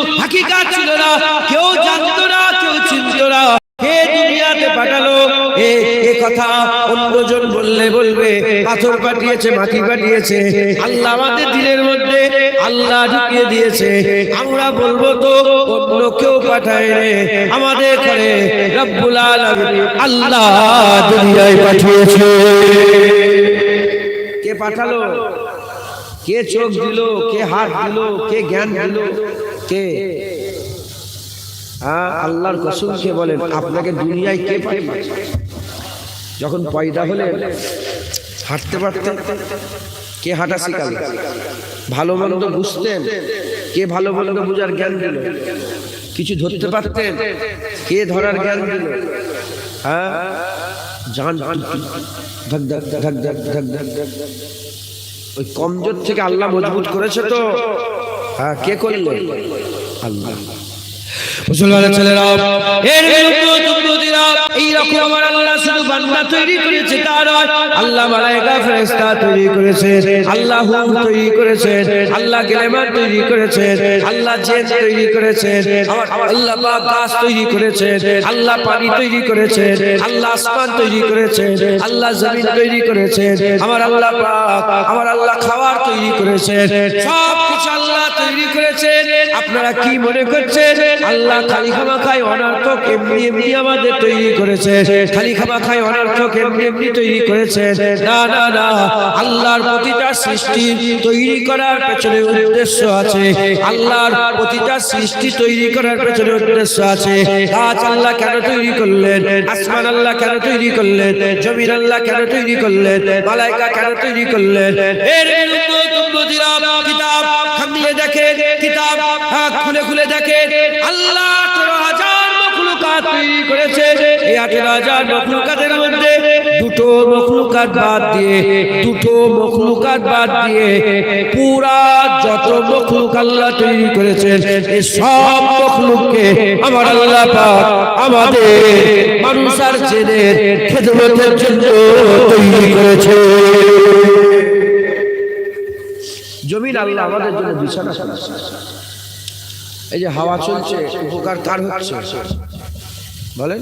কোনো হাকিকাত ছিল না, কেউ জানতো না, কেউ চিনতো না। কে দুনিয়াতে পাঠালো? এ কথা অন্যজন বললে বলবে, পাথর পাঠিয়েছে, মাটি পাঠিয়েছে। আল্লাহ আমাদের দিলের মধ্যে, আল্লাহ ঢুকিয়ে দিয়েছে। আমরা বলব তো, অন্য কেউ পাঠায় রে, আমাদের করে রব্বুল আলামিন আল্লাহ দুনিয়ায় পাঠিয়েছে। কে পাঠালো? কে চোখ দিল? কে হাত দিল? কে জ্ঞান দিল? কে হ্যাঁ আল্লাহর কসম কে বলেন আপনাকে দুনিয়ায় কে যখন পয়দা হলে হাঁটতে পারতেন কে হাঁটা শিখাল ভালো মন্দ বুঝতেন কে ভালো মন্দ বুঝার জ্ঞান দিল কিছু ধরতে পারতেন কে ধরার জ্ঞান দিল হ্যাঁ জান ধক ধক ধক ধক ধক ধক ওই কমজোর থেকে আল্লাহ মজবুত করেছে তো হ্যাঁ কে করল আল্লাহ মুসলমানের ছেলেরা এর বিরুদ্ধে এইরকম আমার আল্লাহ শুধু বান্দা তৈরি করেছে তা আল্লাহ ফেরেশতা তৈরি করেছে আল্লাহ তৈরি করেছে আল্লাহ গেলেমান তৈরি করেছে আল্লাহ জেন তৈরি করেছে আল্লাহ পাক গাছ তৈরি করেছে আল্লাহ পানি তৈরি করেছে আল্লাহ আসমান তৈরি করেছে আল্লাহ জমিন তৈরি করেছে আমার আল্লাহ পাক আমার আল্লাহ খাবার তৈরি করেছে সব কিছু আল্লাহ তৈরি করেছে আপনারা কি মনে করছেন? আল্লাহ খালি খামা খায় অনার্থক এমনি এমনি আমাদের তৈরি করেছে। খালি খামা খায় অনার্থক এমনি এমনি তৈরি করেছে। না না না, আল্লাহর প্রতিটা সৃষ্টি তৈরি করার পেছনে উদ্দেশ্য আছে। আল্লাহর প্রতিটা সৃষ্টি তৈরি করার পেছনে উদ্দেশ্য আছে। গাছ আল্লাহ কেন তৈরি করলেন? আসমান আল্লাহ কেন তৈরি করলেন? জমিন আল্লাহ কেন তৈরি করলেন? মালাইকা কেন তৈরি করলেন? এর কিতাব কিতাব খুলে খুলে দেখে আল্লাহ তৈরি করেছে। এই আঠারো হাজার মখলুকাতের মধ্যে দুটো মখলুকাত বাদ দিয়ে, দুটো মখলুকাত বাদ দিয়ে পুরা যত মখলুক আল্লাহ তৈরি করেছেন, এই সব মখলুককে আমার আল্লাহ পাক আমাদের মানুষ আর জেনের খেদমতের জন্য তৈরি করেছে। জমিন আল্লাহ আমাদের জন্য বিছানা করেছে। এই যে হাওয়া চলছে উপকার কার হচ্ছে। বলে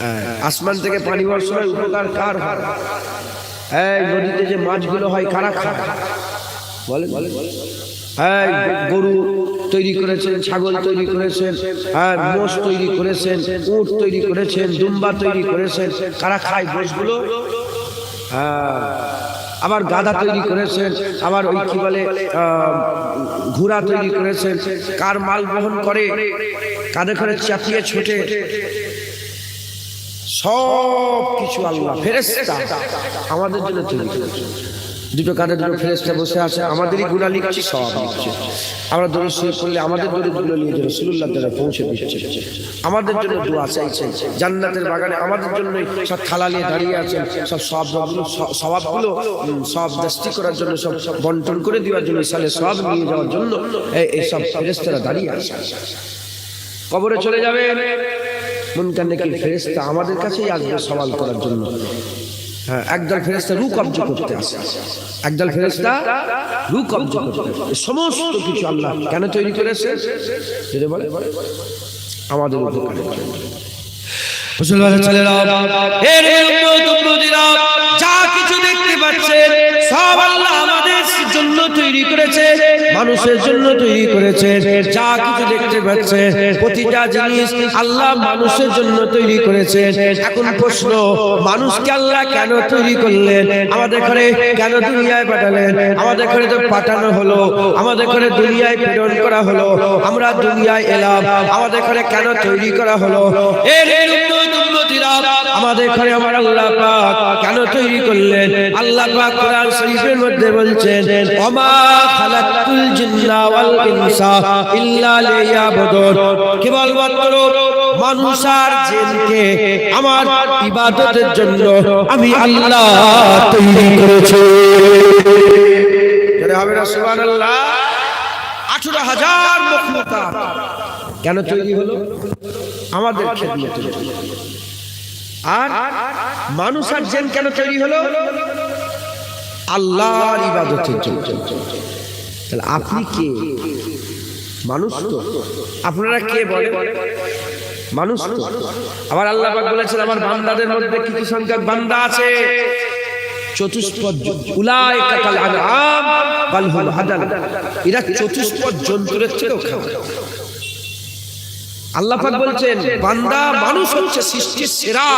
হ্যাঁ, আসমান থেকে পানি বর্ষণ হয়, উপকার কার হয় এই নদীতে যে মাছগুলো হয় কারা খায়? বলে হ্যাঁ গরু তৈরি করেছেন ছাগল তৈরি করেছেন হ্যাঁ মোষ তৈরি করেছেন উট তৈরি করেছেন দুম্বা তৈরি করেছেন কারা খায় মোষগুলো? হ্যাঁ। আবার গাধা তৈরি করেছেন আবার ওই কি বলে ঘোড়া তৈরি করেছেন কার মাল বহন করে কাঁধে করে চাপিয়ে ছোটে। সব কিছু আল্লাহ ফেরেস্তা আমাদের জন্য তৈরি করেছে দুটো কাঁধে দুটো ফেরেস্তা বসে আছে, আমাদেরই গুণা লিখছি সব লিখছে আমরা দরুদ শরীফ করলে আমাদের দরুদগুলো নিয়ে যাবে রসুল্লাহ দ্বারা পৌঁছে দিচ্ছে আমাদের জন্য দোয়া চাইছেন, জান্নাতের বাগানে আমাদের জন্য সব থালা নিয়ে দাঁড়িয়ে আছেন, সব সবগুলো স্বভাবগুলো সব দৃষ্টি করার জন্য, সব বন্টন করে দেওয়ার জন্য সালে সব নিয়ে যাওয়ার জন্য এই- সব ফেরেস্তারা দাঁড়িয়ে আছে। কবরে চলে যাবে। মুনকার নাকি ফেরেস্তা আমাদের কাছেই আসবে সওয়াল করার জন্য। একদল ফেরেস্তা রু কব্জ করতে আসে। একদল ফেরেস্তা রু কব্জ করতে সমস্ত কিছু আল্লাহ কেন তৈরি করেছে? যদি বলে আমাদের উপকারের জন্য ছেলেরা এর যা কিছু দেখতে পাচ্ছেন সব আল্লাহ জন্য তৈরি করেছে, মানুষের জন্য তৈরি করেছে, যা কিছু দেখতে পাচ্ছেন প্রতিটা জিনিস আল্লাহ মানুষের জন্য তৈরি করেছে। এখন প্রশ্ন, মানুষকে আল্লাহ কেন তৈরি করলেন? আমাদের ঘরে কেন দুনিয়ায় পাঠালেন? আমাদের ঘরে তো পাঠানো হলো, আমাদের ঘরে দুনিয়ায় প্রেরণ করা হলো, আমরা দুনিয়ায় এলাম, আমাদের ঘরে কেন তৈরি করা হলো? এর আমাদের ঘরে আমার আল্লাহ পাক কেন তৈরি করলেন? আল্লাহ পাক কোরআন শরীফের মধ্যে বলছেন, ওমা খালাকুল জিন্না ওয়াল ইনসা ইল্লা লিয়াবুদুন। কেবল মাত্র মানুষ আর জিনকে আমার ইবাদতের জন্য আমি আল্লাহ তৈরি করেছি। হবে না, সুবহানাল্লাহ। আঠারো হাজার মখলুকাত কেন তৈরি হলো? আমাদের খেদমতের জন্য। আর মানুষ আর জেন কেন তৈরি হলো? আল্লাহর ইবাদতের জন্য। তাহলে আপনি কে? মানুষ তো। আপনারা কে বলে মানুষ তো। আবার আল্লাহ বলেছেন, আমার বান্দাদের মধ্যে কিছু সংখ্যক বান্দা আছে? চতুষ্পদ উলাইকা কাল আনআম, বাল হুম হাদাল এরা চতুষ্পদ জন্তুরের থেকেও খারাপ আল্লাহ পাক বলছেন বান্দা মানুষ হচ্ছে সৃষ্টির সেরা।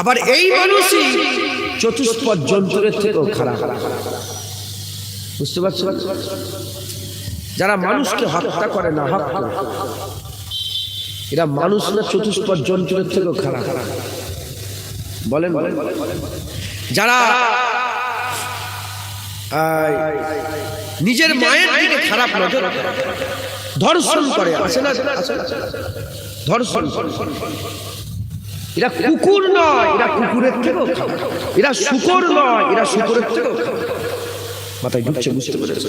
আবার এই মানুষই চতুষ্পদ জন্তুরের থেকেও খারাপ। বুঝতে পারছ যারা মানুষকে হত্যা করে না হত্যা এরা মানুষ না চতুষ্পদ জন্তুরের থেকেও খারাপ। বলেন যারা নিজের মায়ের দিকে খারাপ নজর ধর্ষণ করে আছে না? ধর্ষণ এরা কুকুর নয় এরা কুকুরের থেকেও এরা শুকর নয় এরা শুকরের থেকেও মাথায় ঢুকছে বুঝতে পেরেছে?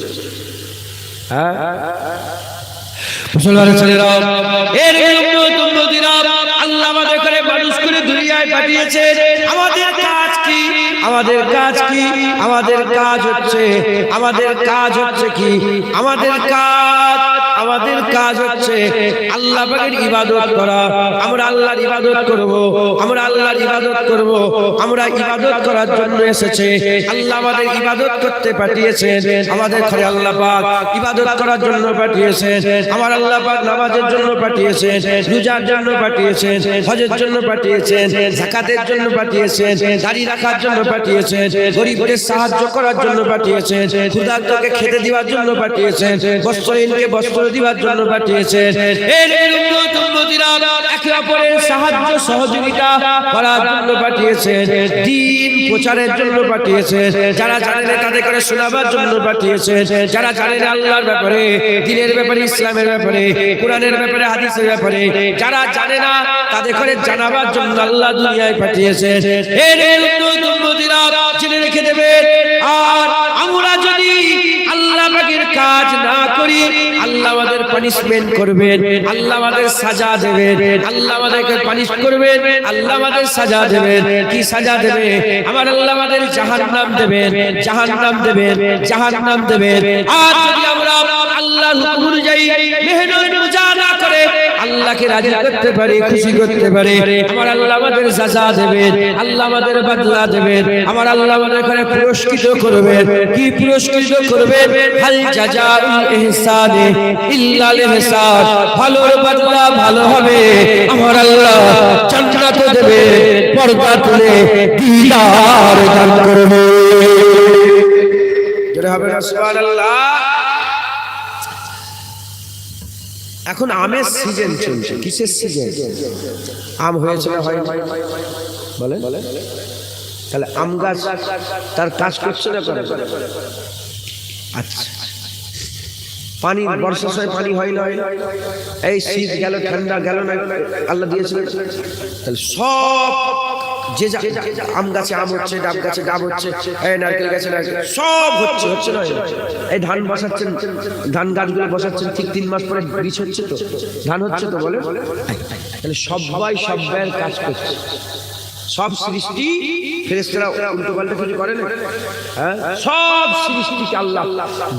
হ্যাঁ মুসলমানের ছেলেরা এর আল্লাহ আমাদের করে মানুষ করে দুনিয়ায় পাঠিয়েছে। আমাদের কাজ কি? আমাদের কাজ কি? আমাদের কাজ হচ্ছে আমাদের কাজ হচ্ছে কি? আমাদের কাজ আমাদের কাজ হচ্ছে আল্লাহ পাকের ইবাদত করা। আমরা আল্লাহর ইবাদত করব আমরা আল্লাহর ইবাদত করব আমরা ইবাদত করার জন্য এসেছে। আল্লাহ আমাদের ইবাদত করতে পাঠিয়েছেন আমাদের ঘরে আল্লাহ পাক ইবাদত করার জন্য পাঠিয়েছেন আমার আল্লাহ পাক নামাজের জন্য পাঠিয়েছেন রোজার জন্য পাঠিয়েছেন হজের জন্য পাঠিয়েছেন যাকাতের জন্য পাঠিয়েছেন দাড়ি রাখার জন্য পাঠিয়েছেন গরিবদের সাহায্য করার জন্য পাঠিয়েছেন ক্ষুধার্তকে খেতে দেওয়ার জন্য পাঠিয়েছেন বস্ত্রহীনকে বস্ত্র জন্য পাঠিয়েছেন একে অপরের সাহায্য, সহযোগিতা করার জন্য পাঠিয়েছেন দিন প্রচারের জন্য পাঠিয়েছেন যারা জানেন তাদের করে শোনাবার জন্য পাঠিয়েছেন যারা আল্লাহর ব্যাপারে, দিনের ব্যাপারে, ইসলামের ব্যাপারে, কোরআনের ব্যাপারে, হাদিসের ব্যাপারে, যারা জানে না তাদের করে জানাবার জন্য আল্লাহ দুনিয়ায় পাঠিয়েছেন রেখে দেবেন আর কাজ না করি আল্লাহ আমাদের পানিশমেন্ট করবেন, আল্লাহ আমাদের সাজা দেবেন, আল্লাহ আমাদেরকে পানিশ করবেন, আল্লাহ আমাদের সাজা দেবেন। কি সাজা দেবে? আমার আল্লাহ আমাদের জাহান্নাম দেবেন জাহান্নাম দেবেন জাহান্নাম দেবেন। আর যদি আমরা আল্লাহর আল্লাহকে রাজি করতে পারি খুশি করতে পারি। আমার আল্লাহ আমাদের সাজা দেবেন আল্লাহ আমাদের বদলা দেবেন। আমার আল্লাহ আমাদের এখানে পুরস্কৃত করবেন। কি পুরস্কৃত করবেন? হাল জাজাউল ইহসানে ইল্লাল ইহসান। ভালোর বদলা ভালো হবে। আমার আল্লাহ জান্নাত দেবে পর্দা তুলে দিদার দান করবে। জোরে হবে না সুবহানাল্লাহ। এখন আমের সিজন চলছে। কিসের সিজন আম হয়েছে না হয় বলে তাহলে আম গাছ তার কাজ করছে না করে? আচ্ছা। পানি বর্ষার সময় পানি হয় না? এই শীত গেল ঠান্ডা গেল না আল্লাহ দিয়েছিলেন। তাহলে সব যে আম গাছে আম হচ্ছে, ডাব গাছে ডাব হচ্ছে, এই নারকেল গাছে নারকেল সব হচ্ছে হচ্ছে না? এই ধান বসাচ্ছেন, ধান গাছগুলো বসাচ্ছেন, ঠিক তিন মাস পরে বীজ হচ্ছে তো? ধান হচ্ছে তো বলে? তাহলে সবাই ব্যয়ের কাজ করছে। সব সৃষ্টি ফেরেশতারা উল্টো পাল্টা কিছু হ্যাঁ? সব সৃষ্টিকে আল্লাহ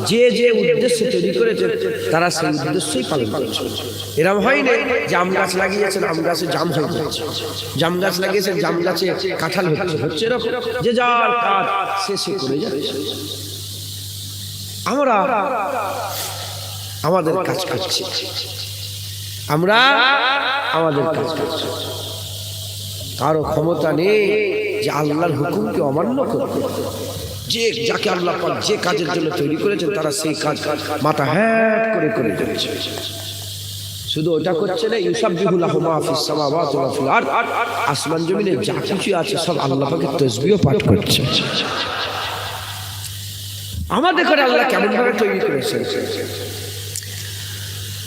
যে যে উদ্দেশ্যে তৈরি করেছে তারা সেই উদ্দেশ্যই পালন করছে। এরকম হয় না যে আম গাছ লাগিয়েছেন, আম গাছে জাম হয়ে জাম গাছ লাগিয়েছেন, জাম গাছে কাঁঠাল হচ্ছে। হচ্ছে এরকম। যে যার কাজ সে সে করে যাচ্ছে। আমরা আমাদের কাজ করছি। আমরা আমাদের কাজ করছি। কারও ক্ষমতা নেই যে আল্লাহর হুকুমকে অমান্য করবে। যে যাকে আল্লাহ যে কাজের জন্য তৈরি করেছেন, তারা সেই কাজ মাথা হ্যাঁ করে করে যাচ্ছে শুধু ওটা করছে না ইউসাববিহুল্লাহ মা ফিস সামাওয়াতি আসমান, জমিনে যা কিছু আছে সব আল্লাহ পাকের তাসবিহ পাঠ করছে। আমাদের ঘরে আল্লাহ কেমন ভাবে তৈরি করেছে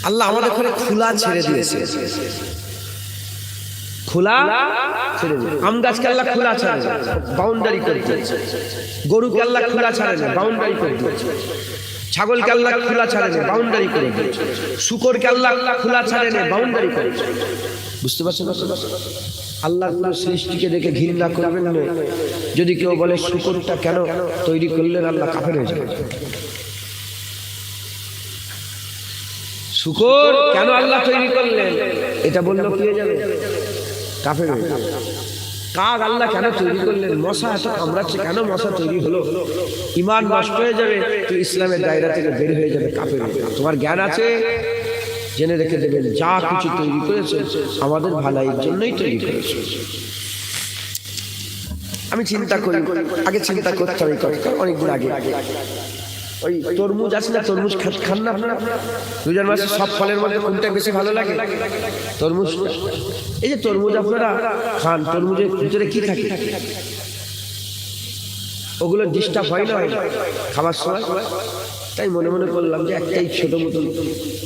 আল্লাহ আমাদের ঘরে খোলা ছেড়ে দিয়েছে। খোলা। আম গাছকে আল্লাহ খোলা ছাড়ে বাউন্ডারি করে দিয়েছে গরুকে আল্লাহ খোলা বাউন্ডারি করে দিয়েছে ছাগলকে আল্লাহ খোলা বাউন্ডারি করে দিয়েছে শুকরকে আল্লাহ খোলা বাউন্ডারি করে। বুঝতে পারছেন? আল্লাহ কোনো সৃষ্টিকে দেখে ঘৃণা করবেন না। যদি কেউ বলে শুকরটা কেন তৈরি করলেন, আল্লাহ কাফের হয়ে যাবে শুকর কেন আল্লাহ তৈরি করলেন? এটা বলল যাবে? কাফের হয়ে কাক আল্লাহ কেন তৈরি করলেন? মশা এত কামড়াচ্ছে কেন? মশা তৈরি হলো। ইমান নষ্ট হয়ে যাবে, তো ইসলামের দায়রা থেকে বের হয়ে যাবে কাফের। তোমার জ্ঞান আছে? জেনে রেখে দেবেন, যা কিছু তৈরি করেছে, আমাদের ভালাইয়ের জন্যই তৈরি করেছে। আমি চিন্তা করি, আগে চিন্তা করতে হবে অনেকদিন আগে। ওই তরমুজ আছে না, তরমুজ খান না আপনারা? দুজন মাসে সব ফলের মধ্যে কোনটা বেশি ভালো লাগে? তরমুজ। এই যে তরমুজ আপনারা খান, তরমুজের ভিতরে কি থাকে? ওগুলো ডিস্টার্ব হয় না? খাবার সময়? তাই মনে মনে করলাম যে একটাই ছোট মতো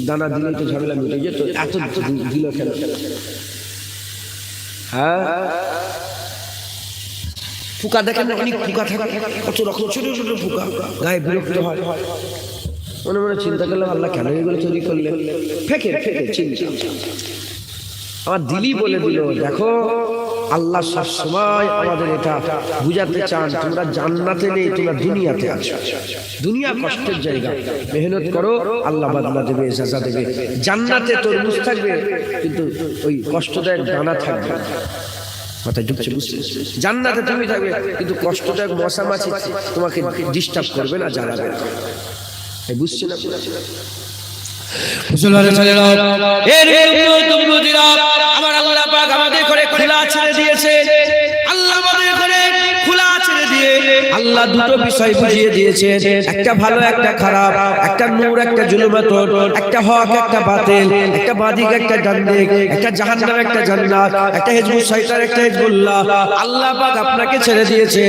দানা দিলে তো ঝামেলা মিটে যেত। এত দিল কেন? হ্যাঁ? পোকা দেখেন, অনেক পোকা থাকে, কত রকম ছোট ছোট পোকা গায়ে বিরক্ত হয়। মনে মনে চিন্তা করলাম, আল্লাহ কেন এগুলো তৈরি করলে ফেকে ফেকে, চিন্তা। আমার দিলি বলে দিল, দেখো, আল্লাহ সব সময় আমাদের এটা বুঝাতে চান, তোমরা জান্নাতে নেই, তোমরা দুনিয়াতে আছো। দুনিয়া কষ্টের জায়গা। মেহনত করো, আল্লাহ বাদলা দেবে সাজা দেবে। জান্নাতে তরমুজ থাকবে, কিন্তু ওই কষ্টদায়ক দানা থাকবে মাথায় ঢুকছে বুঝতে জান্নাতে তুমি থাকবে, কিন্তু কষ্টদায়ক মশা মাছি তোমাকে ডিস্টার্ব করবে না, জ্বালাবে না। বুঝছে না? আমার আল্লাহ পাক আমাদের করে খোলা ছেড়ে দিয়েছে। আল্লাহ দুটো বিষয় বুঝিয়ে দিয়েছে একটা ভালো, একটা খারাপ, একটা নূর, একটা জুলুমাত একটা হক, একটা বাতিল, একটা বাদিক, একটা ডান্দিক, একটা জাহান্নাম, একটা জান্নাত, একটা হিজবুল শয়তান, একটা হিজবুল্লাহ। আল্লাহ পাক আপনাকে ছেড়ে দিয়েছে।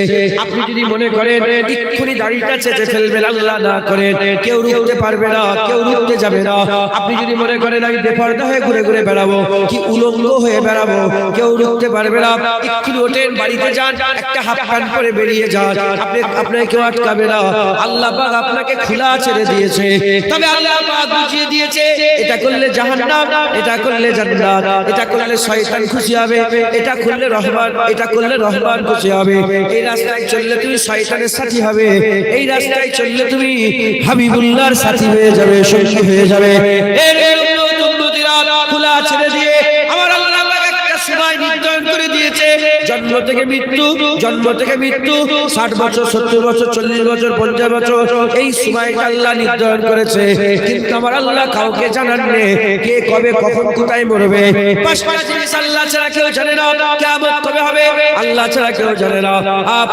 আপনি যদি মনে করেন, এক্ষুনি দাড়িটা চেঁচে ফেলবেন, আল্লাহ না করেন, কেউ রুখতে পারবে না, কেউ রুখতে যাবে না। আপনি যদি মনে করেন, আমি বেপর্দা হয়ে ঘুরে ঘুরে বেড়াবো, কি উলঙ্গ হয়ে বেড়াবো, কেউ রুখতে পারবে না, এক্ষুনি ওঠেন, বাড়িতে যান, একটা হাফ প্যান্ট পরে বেরিয়ে যান। আপনি ছেড়ে দিয়েছে। এটা করলে এটা করলে এটা করলে শয়তান খুশি হবে, এটা করলে রহমান, এটা করলে রহমান খুশি হবে। এই রাস্তায় চললে তুমি শয়তানের সাথী হবে। এই রাস্তায় চললে তুমি হাবিবুল্লাহর সাথী হয়ে যাবে সঙ্গী হয়ে যাবে। খোলা ছেড়ে দিয়ে আমার আল্লাহ জন্ম থেকে মৃত্যু, জন্ম থেকে মৃত্যু, ষাট বছর, সত্তর বছর, চল্লিশ বছর, পঞ্চাশ বছর, এই সময়টা আল্লাহ নির্ধারণ করেছে। কিন্তু আমার আল্লাহ কাউকে জানান নে, কে কবে, কখন, কোথায় মরবে। আল্লাহ ছাড়া কেউ জানে না, কিয়ামত কবে হবে, আল্লাহ ছাড়া কেউ জানে না।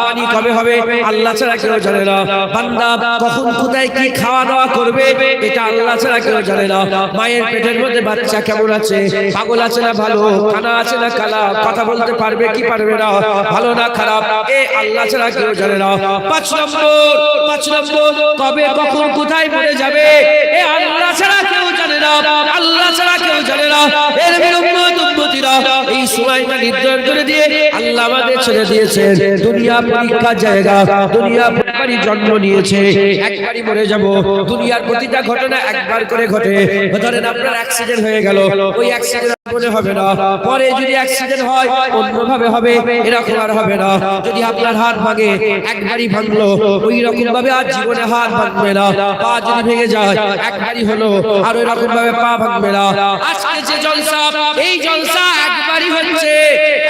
পানি কবে হবে, আল্লাহ ছাড়া কেউ জানে না। বান্দা কখন, কোথায়, কি খাওয়া দাওয়া করবে, এটা আল্লাহ ছাড়া কেউ জানে না। মায়ের পেটের মধ্যে বাচ্চা কেমন আছে? পাগল আছে না ভালো? কানা আছে না কালা? কথা বলতে পারবে কি পারবে না ভালো না খারাপ? এ আল্লাহ ছাড়া কেউ জানে না পাঁচ নম্বর পাঁচ নম্বর কবে কখন কোথায় মরে যাবে? এ আল্লাহ ছাড়া কেউ জানে না আল্লাহ ছাড়া কেউ জানে না এর উম্মত উম্মতিরা এই সময়টা নির্ধারণ করে দিয়ে আল্লাহ আমাদের ছেড়ে দিয়েছে দুনিয়া পরীক্ষা জায়গা, দুনিয়া একবারই জন্ম নিয়েছে, একবারই মরে যাব। দুনিয়ার প্রতিটা ঘটনা একবার করে ঘটে। ধরেন আপনার অ্যাক্সিডেন্ট হয়ে গেল, ওই অ্যাক্সিডেন্ট মনে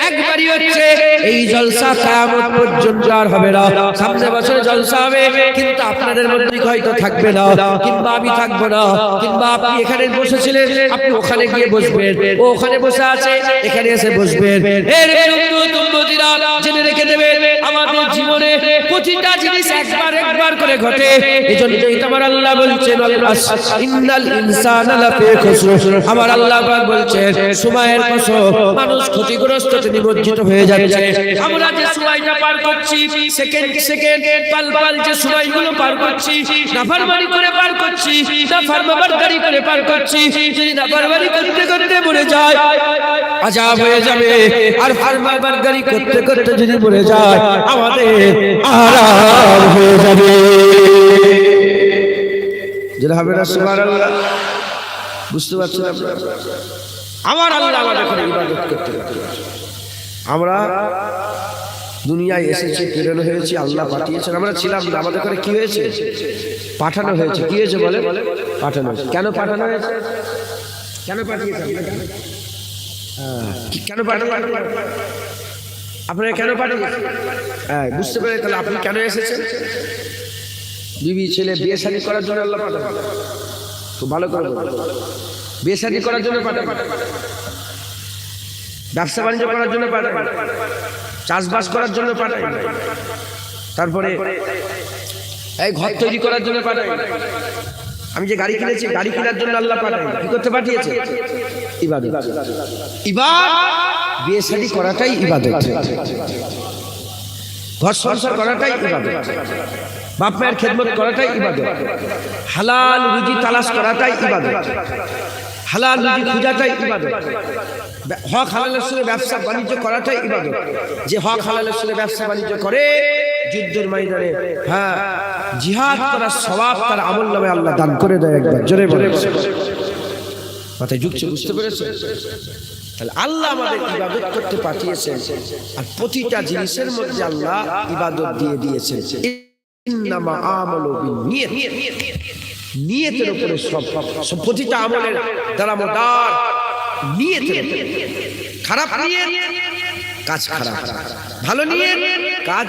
একবারই হচ্ছে এই জলসা পর্যন্ত আর হবে না। সামনে বছর জলসা হবে কিন্তু আপনাদের মধ্যে হয়তো থাকবে না, কিংবা আমি থাকব না, কিংবা আপনি এখানে বসেছিলেন, আপনি ওখানে গিয়ে বসবেন, ও ওখানে বসে আছে, এখানে এসে বসবেন। জেনে রেখে আমাদের জীবনে প্রতিটা জিনিস একবার একবার করে ঘটে। এজন্যই তো আমার আল্লাহ ইন্নাল আমার আল্লাহ সময়ের কসম মানুষ ক্ষতিগ্রস্ত হয়ে যাচ্ছে। আমরা যে সময়টা পার করছি, সেকেন্ড সেকেন্ড পাল পাল যে সময়গুলো পার করছি নাফরমানি করে পার করছি নাফরমানি করে পার করছি, যদি নাফরমানি করতে করতে মরে যায়, আজাব হয়ে যাবে। আর ফারমাবারগারি করতে করতে যদি মরে যায়, আমাদের আরাম হয়ে যাবে। হবে না, সুবহানাল্লাহ? বুঝতে পারছেন আপনারা? আমার আল্লাহ আমাদের করতে আমরা দুনিয়ায় এসেছি প্রেরণ হয়েছি, আল্লাহ পাঠিয়েছেন। আমরা ছিলাম না আমাদের করে কি হয়েছে? পাঠানো হয়েছে। কি হয়েছে বলে পাঠানো হয়েছে। কেন পাঠানো হয়েছে? কেন পাঠিয়েছেন কেন পাঠানো আপনারা কেন পাঠিয়েছেন হ্যাঁ বুঝতে পেরে তাহলে আপনি কেন এসেছেন? বিবি, ছেলে, বিয়ে শাদী করার জন্য আল্লাহ পাঠান। খুব ভালো করে। বিয়ে শাদী করার জন্য পাঠান। ব্যবসা বাণিজ্য করার জন্য পাঠান চাষবাস করার জন্য পাঠান তারপরে এই ঘর তৈরি করার জন্য পাঠাই আমি যে গাড়ি কিনেছি, গাড়ি কেনার জন্য আল্লাহ পাঠাই কি করতে পাঠিয়েছে? ইবাদত। ইবাদ বিয়ে শাদী করাটাই ইবাদত। ঘর সংসার করাটাই ইবাদত। বাপ মায়ের খেদমত করাটাই ইবাদত। হালাল রুজি তালাশ করাটাই ইবাদত। হালাল রুজি খোঁজাটাই ইবাদত। হক হালালের সঙ্গে ব্যবসা বাণিজ্য করাটাই ইবাদত। যে হক হালালের সঙ্গে ব্যবসা বাণিজ্য করে যুদ্ধের ময়দানে হ্যাঁ জিহাদ করার স্বভাব তার আমল নামে আল্লাহ দান করে দেয় একবার। জোরে বলে মাথায় যুগছে বুঝতে পেরেছে? তাহলে আল্লাহ আমাদের ইবাদত করতে পাঠিয়েছেন আর প্রতিটা জিনিসের মধ্যে আল্লাহ ইবাদত দিয়ে দিয়েছেন। ইন্নামা আমালু। নিয়তের উপরে সব সব প্রতিটা আমলের তারা নিয়তের উপরে। খারাপ নিয়ে কাজ খারাপ ভালো নিয়ে কাজ